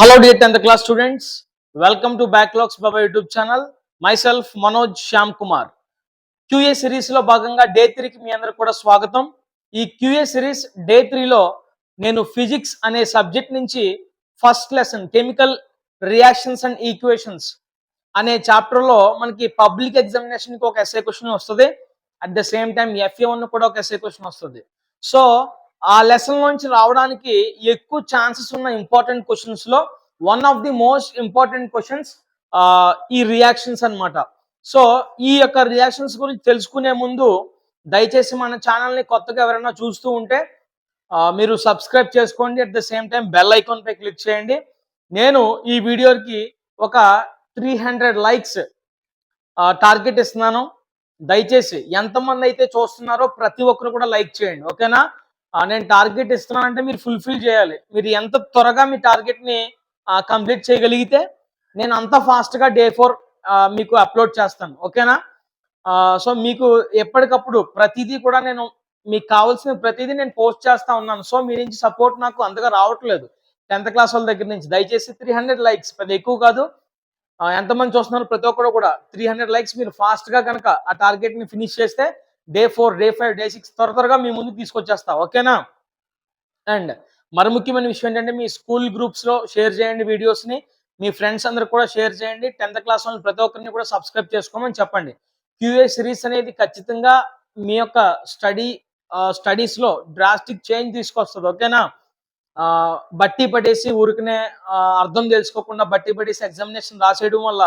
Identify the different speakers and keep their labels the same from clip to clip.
Speaker 1: Hello dear 10th class students. Welcome backlogs Backlogs YouTube channel myself Manoj Shyam Kumar QA సిరీస్లో భాగంగా day త్రీకి మీ అందరికి కూడా స్వాగతం. ఈ క్యూఏ సిరీస్ డే త్రీలో నేను ఫిజిక్స్ అనే సబ్జెక్ట్ నుంచి first lesson chemical reactions and equations అనే చాప్టర్లో మనకి పబ్లిక్ ఎగ్జామినేషన్కి ఒక ఎస్ఏ క్వశ్చన్ వస్తుంది. At the same time FA one కూడా ఒక ఎస్ఏ క్వశ్చన్ వస్తుంది. సో ఆ లెసన్ నుంచి రావడానికి ఎక్కువ ఛాన్సెస్ ఉన్న important క్వశ్చన్స్లో one of the most important questions ఈ రియాక్షన్స్ అన్నమాట. సో ఈ యొక్క రియాక్షన్స్ గురించి తెలుసుకునే ముందు దయచేసి మన ఛానల్ని కొత్తగా ఎవరైనా చూస్తూ ఉంటే మీరు సబ్స్క్రైబ్ చేసుకోండి. At the same time bell icon pi click చేయండి. నేను ఈ వీడియోకి ఒక త్రీ హండ్రెడ్ లైక్స్ టార్గెట్ ఇస్తున్నాను. దయచేసి ఎంతమంది అయితే చూస్తున్నారో ప్రతి ఒక్కరు కూడా లైక్ చేయండి. ఓకేనా నేను టార్గెట్ ఇస్తున్నానంటే మీరు ఫుల్ఫిల్ చేయాలి. మీరు ఎంత త్వరగా మీ టార్గెట్ని కంప్లీట్ చేయగలిగితే నేను అంత ఫాస్ట్గా డే ఫోర్ మీకు అప్లోడ్ చేస్తాను. ఓకేనా? సో మీకు ఎప్పటికప్పుడు ప్రతిదీ కూడా నేను మీకు కావాల్సిన ప్రతిదీ నేను పోస్ట్ చేస్తా ఉన్నాను. సో మీ నుంచి సపోర్ట్ నాకు అంతగా రావట్లేదు. టెన్త్ క్లాస్ వాళ్ళ దగ్గర నుంచి. దయచేసి త్రీ హండ్రెడ్ లైక్స్ పెద్ద ఎక్కువ కాదు. ఎంతమంది చూస్తున్నారు? ప్రతి ఒక్కరు కూడా త్రీ హండ్రెడ్ లైక్స్ మీరు ఫాస్ట్గా కనుక ఆ టార్గెట్ని ఫినిష్ చేస్తే day four day five day six త్వర త్వరగా మీ ముందుకు తీసుకొచ్చేస్తా ఓకేనా? అండ్ మరి ముఖ్యమైన విషయం ఏంటంటే మీ స్కూల్ గ్రూప్స్లో షేర్ చేయండి వీడియోస్ని మీ ఫ్రెండ్స్ అందరు కూడా షేర్ చేయండి టెన్త్ క్లాస్ వాళ్ళని ప్రతి ఒక్కరిని కూడా సబ్స్క్రైబ్ చేసుకోమని చెప్పండి. క్యూఏ సిరీస్ అనేది ఖచ్చితంగా మీ యొక్క స్టడీ స్టడీస్లో డ్రాస్టిక్ చేంజ్ తీసుకొస్తుంది ఓకేనా? బట్టి పడేసి ఊరికనే అర్థం తెలుసుకోకుండా బట్టి పడేసి ఎగ్జామినేషన్ రాసేయడం వల్ల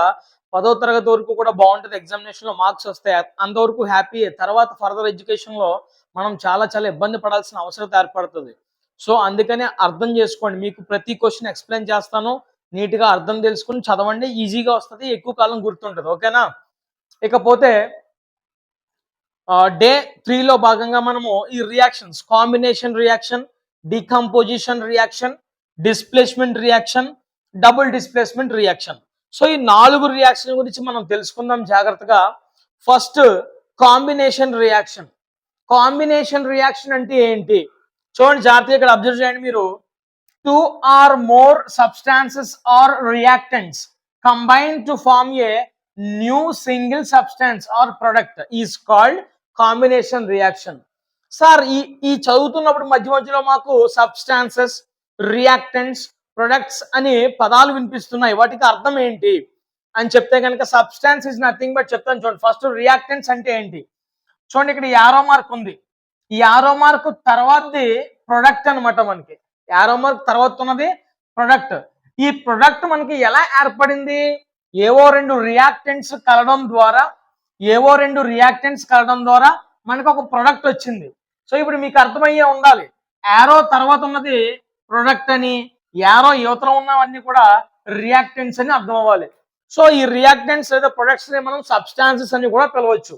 Speaker 1: పదో తరగతి వరకు కూడా బాగుంటుంది ఎగ్జామినేషన్లో మార్క్స్ వస్తాయి. అంతవరకు హ్యాపీ తర్వాత ఫర్దర్ ఎడ్యుకేషన్లో మనం చాలా చాలా ఇబ్బంది పడాల్సిన అవసరం ఏర్పడుతుంది. సో అందుకనే అర్థం చేసుకోండి. మీకు ప్రతి క్వశ్చన్ ఎక్స్ప్లెయిన్ చేస్తాను. నీట్గా అర్థం తెలుసుకుని చదవండి. ఈజీగా వస్తుంది. ఎక్కువ కాలం గుర్తుంటుంది. ఓకేనా? ఇకపోతే డే త్రీలో భాగంగా మనము ఈ reactions combination reaction decomposition reaction displacement reaction double displacement reaction so ఈ నాలుగు రియాక్షన్ గురించి మనం తెలుసుకుందాం జాగ్రత్తగా. First combination reaction combination reaction అంటే ఏంటి? చూడండి జాగ్రత్తగా ఇక్కడ అబ్జర్వ్ చేయండి మీరు. Two or more substances or reactants combine to form a new single substance or product is called combination reaction sir ఈ ఈ చదువుతున్నప్పుడు మధ్య మధ్యలో మాకు సబ్స్టాన్సెస్ రియాక్టెంట్స్ ప్రొడక్ట్స్ అని పదాలు వినిపిస్తున్నాయి. వాటికి అర్థం ఏంటి? అని చెప్తే కనుక సబ్స్టాన్స్ ఇస్ నథింగ్ బట్ చెప్తాను చూడండి. ఫస్ట్ రియాక్టెంట్స్ అంటే ఏంటి? చూడండి ఇక్కడ యారో మార్క్ ఉంది. ఈ యారో మార్క్ తర్వాతది ప్రొడక్ట్ అన్నమాట మనకి. యారో మార్క్ తర్వాత ఉన్నది ప్రొడక్ట్. ఈ ప్రొడక్ట్ మనకి ఎలా ఏర్పడింది? ఏవో రెండు రియాక్టెంట్స్ కలవడం ద్వారా ఏవో రెండు రియాక్టెంట్స్ కలడం ద్వారా మనకు ఒక ప్రొడక్ట్ వచ్చింది. సో ఇప్పుడు మీకు అర్థమయ్యే ఉండాలి. యారో తర్వాత ఉన్నది ప్రొడక్ట్ అని. యారో యువతలో ఉన్నవన్నీ కూడా రియాక్టెంట్స్ అని అర్థం అవ్వాలి. సో ఈ రియాక్టెంట్స్ లేదా ప్రొడక్ట్స్ని మనం సబ్స్టాన్సెస్ అని కూడా పిలవచ్చు.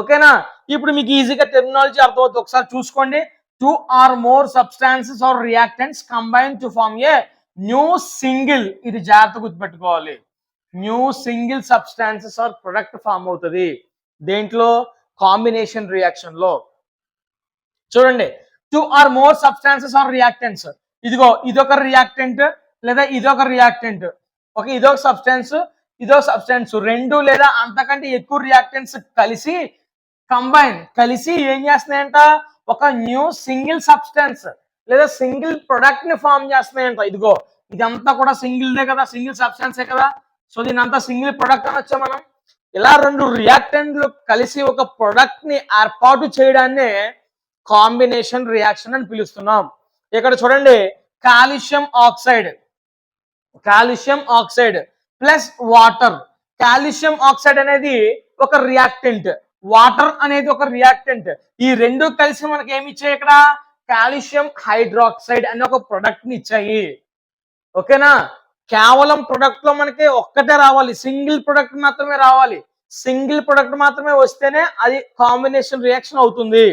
Speaker 1: ఓకేనా? ఇప్పుడు మీకు ఈజీగా టెర్మినాలజీ అర్థమవుతుంది. ఒకసారి చూసుకోండి. Two or more substances or reactants combine to form a new single ఇది జాగ్రత్త గుర్తుపెట్టుకోవాలి. New single substances or product form అవుతుంది. దేంట్లో? కాంబినేషన్ రియాక్షన్లో. చూడండి. Two or more substances or reactants ఇదిగో ఇదొక రియాక్టెంట్ లేదా ఇదొక రియాక్టెంట్ ఒక ఇదొక సబ్స్టెన్స్ ఇదో సబ్స్టెన్స్ రెండు లేదా అంతకంటే ఎక్కువ రియాక్టెంట్స్ కలిసి కంబైన్ కలిసి ఏం చేస్తున్నాయంట? ఒక న్యూ సింగిల్ సబ్స్టెన్స్ లేదా సింగిల్ ప్రొడక్ట్ని ఫామ్ చేస్తున్నాయంట. ఇదిగో ఇదంతా కూడా సింగిల్దే కదా సింగిల్ సబ్స్టెన్సే కదా. సో దీని అంతా సింగిల్ ప్రొడక్ట్ అనొచ్చా మనం. ఇలా రెండు రియాక్టెంట్లు కలిసి ఒక ప్రొడక్ట్ని ఏర్పాటు చేయడాన్నే కాంబినేషన్ రియాక్షన్ అని పిలుస్తున్నాం. ఇక్కడ చూడండి calcium oxide. Calcium oxide plus water. Calcium oxide అనేది ఒక రియాక్టెంట్. వాటర్ అనేది ఒక రియాక్టెంట్. ఈ రెండు కలిసి మనకి ఏమి ఇచ్చాయి ఇక్కడ? కాల్షియం హైడ్రాక్సైడ్ అనే ఒక ప్రొడక్ట్ని ఇచ్చాయి. ఓకేనా కేవలం ప్రొడక్ట్లో మనకి ఒక్కటే రావాలి. సింగిల్ ప్రొడక్ట్ మాత్రమే రావాలి. సింగిల్ ప్రొడక్ట్ మాత్రమే వస్తేనే అది కాంబినేషన్ రియాక్షన్ అవుతుంది.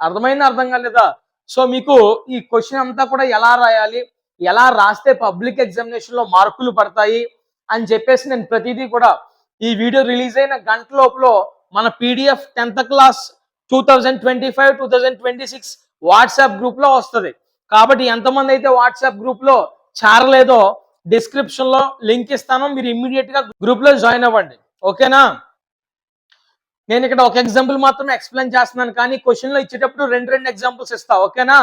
Speaker 1: అర్థమైంది అర్థం కాలేదా? సో మీకు ఈ క్వశ్చన్ అంతా కూడా ఎలా రాయాలి? ఎలా రాస్తే పబ్లిక్ ఎగ్జామినేషన్లో మార్కులు పడతాయి? అని చెప్పేసి నేను ప్రతిదీ కూడా ఈ వీడియో రిలీజ్ అయిన గంట లోపల మన PDF tenth class two thousand twenty five two thousand twenty six WhatsApp గ్రూప్లో వస్తుంది. కాబట్టి ఎంతమంది అయితే వాట్సాప్ గ్రూప్లో చేరలేదో డిస్క్రిప్షన్లో లింక్ ఇస్తాను. మీరు ఇమ్మీడియట్గా గ్రూప్లో జాయిన్ అవ్వండి. ఓకేనా నేను ఇక్కడ ఒక ఎగ్జాంపుల్ మాత్రమే ఎక్స్ప్లెయిన్ చేస్తున్నాను కానీ క్వశ్చన్లో ఇచ్చేటప్పుడు రెండు రెండు ఎగ్జాంపుల్స్ ఇస్తా ఓకేనా?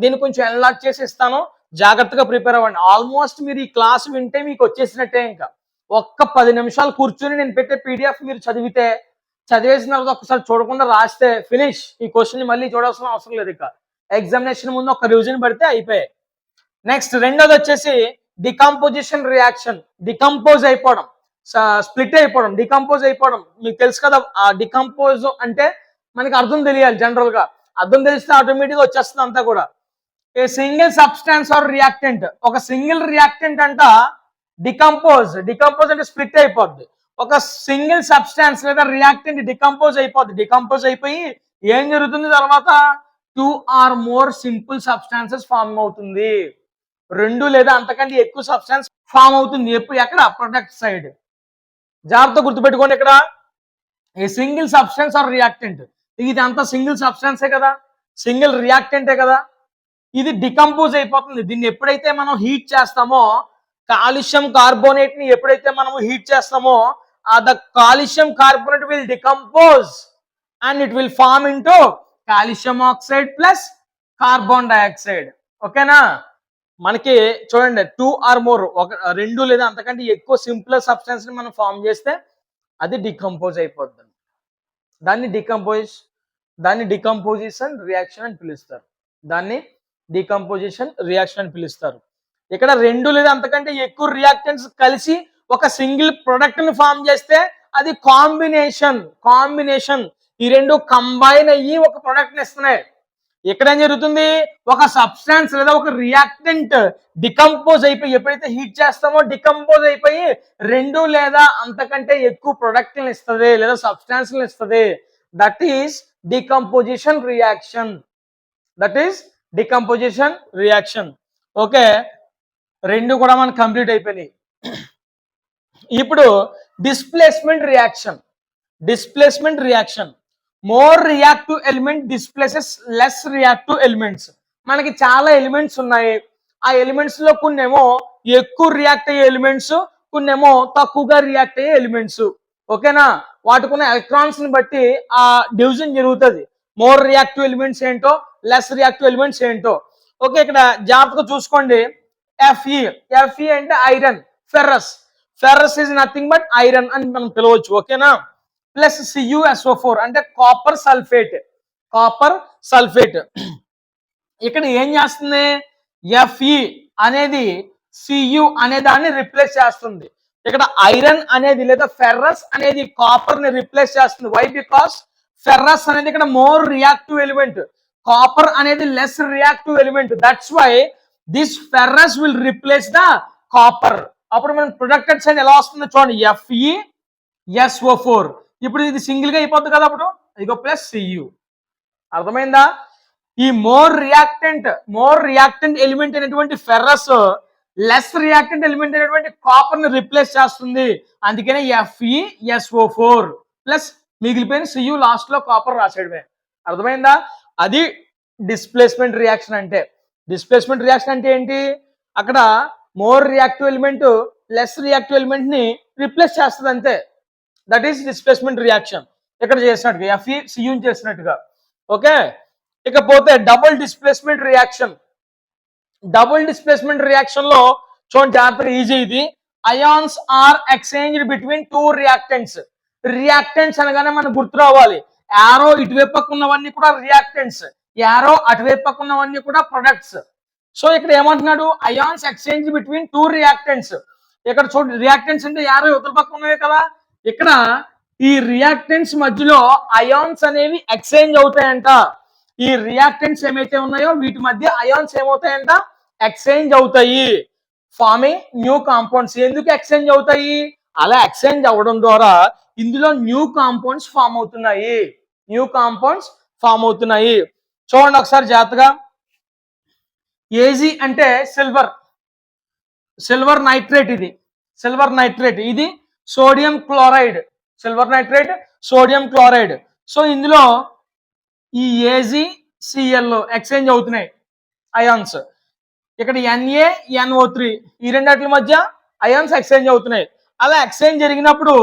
Speaker 1: దీన్ని కొంచెం ఎన్లాక్ చేసి ఇస్తాను. జాగ్రత్తగా ప్రిపేర్ అవ్వండి. ఆల్మోస్ట్ మీరు ఈ క్లాస్ వింటే మీకు వచ్చేసినట్టే ఇంకా. ఒక్క పది నిమిషాలు కూర్చొని నేను పెట్టే పీడిఎఫ్ మీరు చదివితే చదివేసిన తర్వాత ఒకసారి చూడకుండా రాస్తే ఫినిష్ ఈ క్వశ్చన్ మళ్ళీ చూడాల్సిన అవసరం లేదు ఇక. ఎగ్జామినేషన్ ముందు ఒక రివిజన్ పెడితే అయిపోయాయి నెక్స్ట్ రెండోది వచ్చేసి డికంపోజిషన్ రియాక్షన్ డికంపోజ్ అయిపోవడం. స్ప్లిట్ అయిపోవడం డికంపోజ్ అయిపోవడం. మీకు తెలుసు కదా ఆ డికంపోజ్ అంటే మనకి అర్థం తెలియాలి జనరల్గా. అర్థం తెలిస్తే ఆటోమేటిక్గా వచ్చేస్తుంది అంతా కూడా. A single substance or reactant? ఒక సింగిల్ రియాక్టెంట్ అంట డికంపోజ్. డికంపోజ్ అంటే స్ప్లిట్ అయిపోద్ది. ఒక సింగిల్ సబ్స్టాన్స్ లేదా రియాక్టెంట్ డికంపోజ్ అయిపోద్ది. డికంపోజ్ అయిపోయి ఏం జరుగుతుంది? తర్వాత two or more simple substances form అవుతుంది. రెండు లేదా అంతకంటే ఎక్కువ సబ్స్టాన్స్ ఫామ్ అవుతుంది. ఎప్పుడు ఎక్కడ? ప్రొడక్ట్ సైడ్ జాగ్రత్త గుర్తుపెట్టుకోండి ఇక్కడ. A single substance or reactant? ఇది అంతా సింగిల్ సబ్స్టెన్సే కదా? సింగిల్ రియాక్టెంటే కదా? ఇది డికంపోజ్ అయిపోతుంది. దీన్ని ఎప్పుడైతే మనం హీట్ చేస్తామో కాలుష్యం కార్బోనేట్ని ఎప్పుడైతే మనం హీట్ చేస్తామో ఆ the calcium carbonate will decompose and it will form into calcium oxide plus carbon dioxide. ఓకేనా? మనకి చూడండి టూ ఆర్ మోర్ ఒక రెండు లేదా అంతకంటే ఎక్కువ సింపుల్ సబ్స్టెన్స్ని మనం ఫామ్ చేస్తే అది డికంపోజ్ అయిపోద్ది దాన్ని డికంపోజ్ దాన్ని డికంపోజిషన్ రియాక్షన్ అని పిలుస్తారు. దాన్ని డికంపోజిషన్ రియాక్షన్ అని పిలుస్తారు. ఇక్కడ రెండు లేదా అంతకంటే ఎక్కువ రియాక్టెంట్స్ కలిసి ఒక సింగిల్ ప్రొడక్ట్ని ఫామ్ చేస్తే అది కాంబినేషన్ కాంబినేషన్ ఈ రెండు కంబైన్ అయ్యి ఒక ప్రొడక్ట్ని ఇస్తున్నాయి. ఇక్కడ ఏం జరుగుతుంది? ఒక సబ్స్టాన్స్ లేదా ఒక రియాక్టెంట్ డికంపోజ్ అయిపోయి ఎప్పుడైతే హీట్ చేస్తామో డికంపోజ్ అయిపోయి రెండు లేదా అంతకంటే ఎక్కువ ప్రొడక్ట్ని ఇస్తుంది లేదా సబ్స్టాన్స్ ఇస్తుంది. That is decomposition reaction that is decomposition reaction okay రెండు కూడా మనకు కంప్లీట్ అయిపోయినాయి. ఇప్పుడు displacement reaction displacement reaction more reactive element displaces less reactive elements మనకి చాలా ఎలిమెంట్స్ ఉన్నాయి. ఆ ఎలిమెంట్స్లో కొన్ని ఏమో ఎక్కువ రియాక్ట్ అయ్యే ఎలిమెంట్స్ కొన్ని ఏమో తక్కువగా రియాక్ట్ అయ్యే ఎలిమెంట్స్ ఓకేనా? వాటికున్న ఎలక్ట్రాన్స్ని బట్టి ఆ డివిజన్ జరుగుతుంది. మోర్ రియాక్టివ్ ఎలిమెంట్స్ ఏంటో లెస్ రియాక్టివ్ ఎలిమెంట్స్ ఏంటో. ఓకే ఇక్కడ జాగ్రత్తగా చూసుకోండి. ఎఫ్ఈ ఎఫ్ఈ అంటే iron ferrous ferrous is nothing but iron అని మనం పిలవచ్చు. ఓకేనా? ప్లస్ సియుఎస్ఓ ఫోర్ అంటే కాపర్ సల్ఫేట్ కాపర్ సల్ఫేట్ ఇక్కడ ఏం చేస్తుంది? ఎఫ్ఈ అనేది సియు అనే దాన్ని రిప్లేస్ చేస్తుంది. ఇక్కడ ఐరన్ అనేది లేదా ఫెర్రస్ అనేది కాపర్ని రిప్లేస్ చేస్తుంది. వై బికాస్ ఫెర్రస్ అనేది ఇక్కడ మోర్ రియాక్టివ్ ఎలిమెంట్ కాపర్ అనేది less reactive element that's why this ferrous will replace the copper అప్పుడు మనం ప్రొడక్టెడ్ సైడ్ ఎలా వస్తుందో చూడండి. ఎఫ్ఈ ఎస్ఓ ఫోర్ ఇప్పుడు ఇది సింగిల్గా అయిపోద్ది కదా అప్పుడు? ఇదిగో ప్లస్ సియు అర్థమైందా? ఈ more reactant more reactant element అయినటువంటి ఫెర్రస్ లెస్ రియాక్టెంట్ ఎలిమెంట్ అయినటువంటి కాపర్ని రిప్లేస్ చేస్తుంది. అందుకనే ఎఫ్ఈఎస్ఓ ఫోర్ ప్లస్ మిగిలిపోయిన సియు లాస్ట్లో కాపర్ రాసేయడమే. అర్థమైందా? అది డిస్ప్లేస్మెంట్ రియాక్షన్ అంటే. డిస్ప్లేస్మెంట్ రియాక్షన్ అంటే ఏంటి? అక్కడ more reactive element less reactive ఎలిమెంట్ని replace చేస్తుంది అంతే దట్ ఈస్ డిస్ప్లేస్మెంట్ రియాక్షన్ ఇక్కడ చేసినట్టుగా? ఎఫ్ఈ సియూన్ చేసినట్టుగా. ఓకే? ఇకపోతే double displacement reaction double displacement రియాక్షన్లో చూడండి జాగ్రత్తగా ఈజీ ఇది. Ions are exchange between two reactants reactants అనగానే మనకు గుర్తు రావాలి. యారో ఇటువైపు పక్క ఉన్నవన్నీ కూడా రియాక్టెంట్స్ యారో అటువైపు పక్క ఉన్నవన్నీ కూడా ప్రొడక్ట్స్ సో ఇక్కడ ఏమంటున్నాడు? Ions exchange between two reactants ఇక్కడ చూడండి రియాక్టెంట్స్ అంటే యారో ఇవతల పక్క ఉన్నవే కదా? ఇక్కడ ఈ రియాక్టెంట్స్ మధ్యలో అయాన్స్ అనేవి ఎక్స్చేంజ్ అవుతాయంట. ఈ రియాక్టెంట్స్ ఏమైతే ఉన్నాయో వీటి మధ్య అయాన్స్ ఏమవుతాయంట? ఎక్స్చేంజ్ అవుతాయి. ఫార్మింగ్ న్యూ కాంపౌండ్స్ ఎందుకు ఎక్స్చేంజ్ అవుతాయి? అలా ఎక్స్చేంజ్ అవ్వడం ద్వారా ఇందులో న్యూ కాంపౌండ్స్ ఫామ్ అవుతున్నాయి. న్యూ కాంపౌండ్స్ ఫామ్ అవుతున్నాయి. చూడండి ఒకసారి జాగ్రత్తగా. ఏజీ అంటే సిల్వర్ సిల్వర్ నైట్రేట్ ఇది. సిల్వర్ నైట్రేట్ ఇది sodium chloride silver nitrate sodium chloride. So ఇందులో ఈ ఏజీ సిఎల్ ఎక్స్చేంజ్ అవుతున్నాయి అయాన్స్ ఇక్కడ ఎన్ఏ ఎన్ఓ త్రీ ఈ రెండిట్ల మధ్య అయాన్స్ ఎక్స్చేంజ్ అవుతున్నాయి. అలా ఎక్స్చేంజ్ జరిగినప్పుడు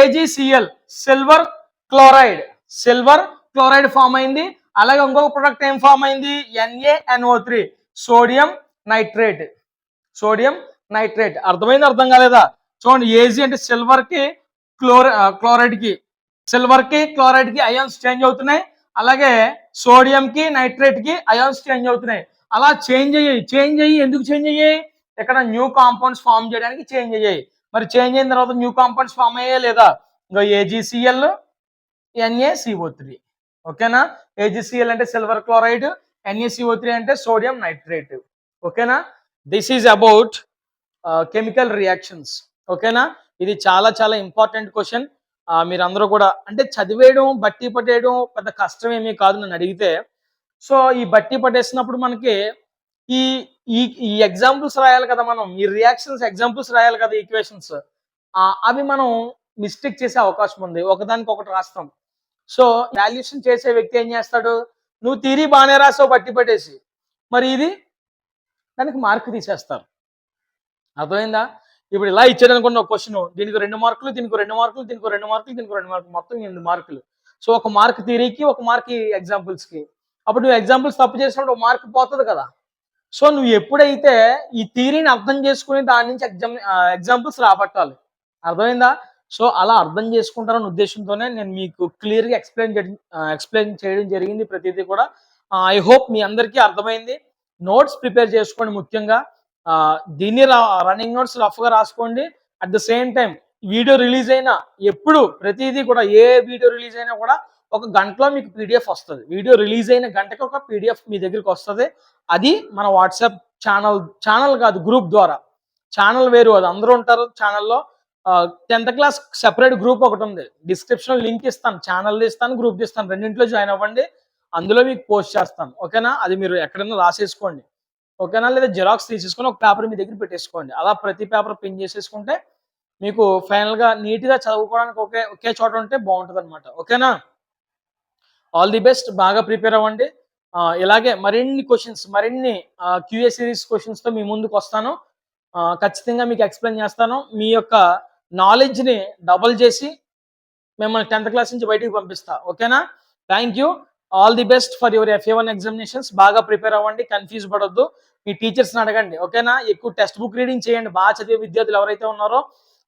Speaker 1: AGCL silver chloride silver chloride form అయింది. అలాగే ఇంకొక ప్రొడక్ట్ ఏం ఫామ్ అయింది? NANO three sodium nitrate sodium nitrate. అర్థమైంది అర్థం కాలేదా? చూడండి ఏజీ అంటే సిల్వర్కి క్లోర క్లోరైడ్కి సిల్వర్కి కి అయాన్స్ చేంజ్ అవుతున్నాయి. అలాగే సోడియంకి నైట్రేట్కి అయాన్స్ చేంజ్ అవుతున్నాయి. అలా చేంజ్ అయ్యాయి. చేంజ్ అయ్యి ఎందుకు చేంజ్ అయ్యాయి? ఇక్కడ న్యూ కాంపౌండ్స్ ఫామ్ చేయడానికి చేంజ్ అయ్యాయి. మరి చేంజ్ అయిన తర్వాత న్యూ కాంపౌండ్స్ ఫామ్ అయ్యాయి లేదా? ఇంకా ఏజీసీఎల్ ఎన్ఏసిఓ త్రీ ఓకేనా? ఏజీసీఎల్ అంటే సిల్వర్ క్లోరైడ్ ఎన్ఏసిఓ త్రీ అంటే సోడియం నైట్రేట్. ఓకేనా? This is about chemical reactions ఓకేనా? ఇది చాలా చాలా ఇంపార్టెంట్ క్వశ్చన్. మీరందరూ కూడా అంటే చదివేయడం బట్టి పట్టేయడం పెద్ద కష్టం ఏమీ కాదు నన్ను అడిగితే. సో ఈ బట్టి పట్టేసినప్పుడు మనకి ఈ ఈ ఈ ఎగ్జాంపుల్స్ రాయాలి కదా మనం. ఈ రియాక్షన్స్ ఎగ్జాంపుల్స్ రాయాలి కదా ఈక్వేషన్స్. అవి మనం మిస్టేక్ చేసే అవకాశం ఉంది. ఒకదానికి ఒకటి రాస్తాం. సో వాల్యుయేషన్ చేసే వ్యక్తి ఏం చేస్తాడు? నువ్వు తీరి బాగానే రాసావు బట్టి పట్టేసి. మరి ఇది దానికి మార్క్ తీసేస్తారు. అర్థమైందా? ఇప్పుడు ఇలా ఇచ్చాడనుకున్న ఒక క్వశ్చన్ దీనికి రెండు మార్కులు దీనికి రెండు మార్కులు దీనికి రెండు మార్కులు దీనికి రెండు మార్కులు. మొత్తం ఎనిమిది మార్కులు. సో ఒక మార్క్ థియరీకి ఒక మార్క్ ఎగ్జాంపుల్స్కి అప్పుడు నువ్వు ఎగ్జాంపుల్స్ తప్పు చేసినప్పుడు ఒక మార్క్ పోతుంది కదా. సో నువ్వు ఎప్పుడైతే ఈ థియరీని అర్థం చేసుకుని దాని నుంచి ఎగ్జామ్ ఎగ్జాంపుల్స్ రాబట్టాలి. అర్థమైందా? సో అలా అర్థం చేసుకుంటారన్న ఉద్దేశంతోనే నేను మీకు క్లియర్గా ఎక్స్ప్లెయిన్ చేయడం ఎక్స్ప్లెయిన్ చేయడం జరిగింది ప్రతిదీ కూడా. ఐ హోప్ మీ అందరికీ అర్థమైంది. నోట్స్ ప్రిపేర్ చేసుకోండి ముఖ్యంగా. దీన్ని రన్నింగ్ నోట్స్ రఫ్గా రాసుకోండి. At the same time video release అయినా ఎప్పుడు ప్రతిదీ కూడా ఏ వీడియో రిలీజ్ అయినా కూడా ఒక గంటలో మీకు పీడిఎఫ్ వస్తుంది. వీడియో రిలీజ్ అయిన గంటకి ఒక పీడిఎఫ్ మీ దగ్గరికి వస్తుంది. అది మన వాట్సాప్ ఛానల్ ఛానల్ కాదు గ్రూప్ ద్వారా. ఛానల్ వేరు అది. అందరూ ఉంటారు ఛానల్లో టెన్త్ క్లాస్ సెపరేట్ గ్రూప్ ఒకటి ఉంది. డిస్క్రిప్షన్ లింక్ ఇస్తాను. ఛానల్ ఇస్తాను గ్రూప్ ఇస్తాను. రెండింటిలో జాయిన్ అవ్వండి. అందులో మీకు పోస్ట్ చేస్తాను. ఓకేనా అది మీరు ఎక్కడైనా రాసేసుకోండి. ఓకేనా లేదా జిరాక్స్ తీసేసుకొని ఒక పేపర్ మీ దగ్గర పెట్టేసుకోండి. అలా ప్రతి పేపర్ పిన్ చేసేసుకుంటే మీకు ఫైనల్గా నీట్గా చదువుకోవడానికి ఒకే ఒకే చోట ఉంటే బాగుంటుంది అనమాట ఓకేనా? ఆల్ ది బెస్ట్ బాగా ప్రిపేర్ అవ్వండి. ఇలాగే మరిన్ని క్వశ్చన్స్ మరిన్ని క్యూఏ సిరీస్ క్వశ్చన్స్తో మీ ముందుకు వస్తాను. ఖచ్చితంగా మీకు ఎక్స్ప్లెయిన్ చేస్తాను. మీ యొక్క నాలెడ్జ్ని డబుల్ చేసి మిమ్మల్ని టెన్త్ క్లాస్ నుంచి బయటికి పంపిస్తా. ఓకేనా? Thank you all the best for your FA one examinations బాగా ప్రిపేర్ అవ్వండి కన్ఫ్యూజ్ పడొద్దు. మీ టీచర్స్ని అడగండి ఓకేనా ఎక్కువ టెక్స్ట్ బుక్ రీడింగ్ చేయండి. బాగా చదివే విద్యార్థులు ఎవరైతే ఉన్నారో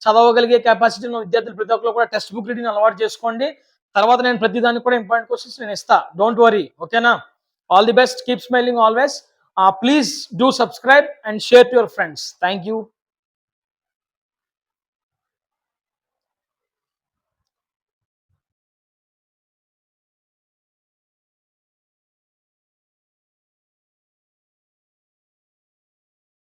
Speaker 1: చదవగలిగే కెపాసిటీ ఉన్న విద్యార్థులు ప్రతి ఒక్కరు కూడా టెక్స్ట్ బుక్ రీడింగ్ అలవాటు చేసుకోండి. తర్వాత నేను ప్రతి దానికి కూడా ఇంపార్టెంట్ క్వశ్చన్స్ నేను ఇస్తా. డోంట్ వరీ ఓకేనా all the best keep smiling always please do subscribe and share to your friends thank you